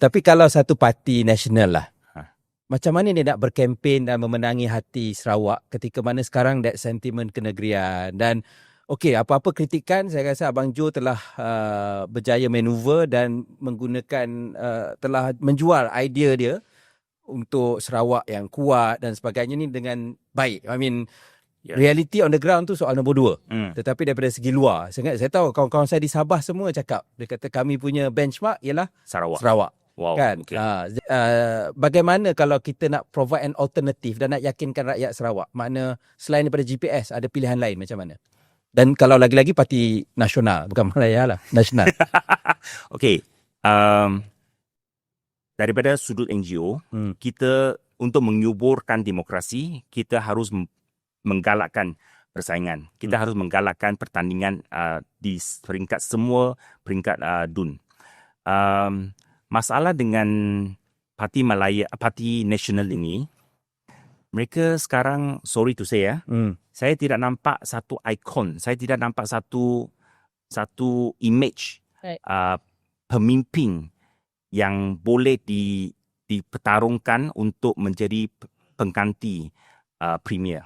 Tapi kalau satu parti nasional lah. Ha. Macam mana dia nak berkempen dan memenangi hati Sarawak ketika mana sekarang that sentiment kenegerian dan okey apa-apa kritikan saya rasa Abang Jo telah uh, berjaya manuver dan menggunakan uh, telah menjual idea dia untuk Sarawak yang kuat dan sebagainya ni dengan baik. I mean Ya. reality on the ground tu soal nombor dua. Hmm. Tetapi daripada segi luar, saya, saya tahu kawan-kawan saya di Sabah semua cakap, dia kata kami punya benchmark ialah Sarawak. Sarawak. Wow. kan Okay. uh, uh, bagaimana kalau kita nak provide an alternative dan nak yakinkan rakyat Sarawak makna selain daripada GPS ada pilihan lain macam mana dan kalau lagi-lagi parti nasional bukan Malaya lah nasional Okay. Um, daripada sudut NGO, Hmm. kita untuk menyuburkan demokrasi, kita harus menggalakkan persaingan. Kita Hmm. harus menggalakkan pertandingan uh, di peringkat semua peringkat uh, DUN. Um, masalah dengan Parti Malaya, Parti Nasional ini, mereka sekarang, sorry to say ya, hmm. saya tidak nampak satu ikon, saya tidak nampak satu satu image Right. uh, pemimpin yang boleh di dipertarungkan untuk menjadi pengganti uh, premier.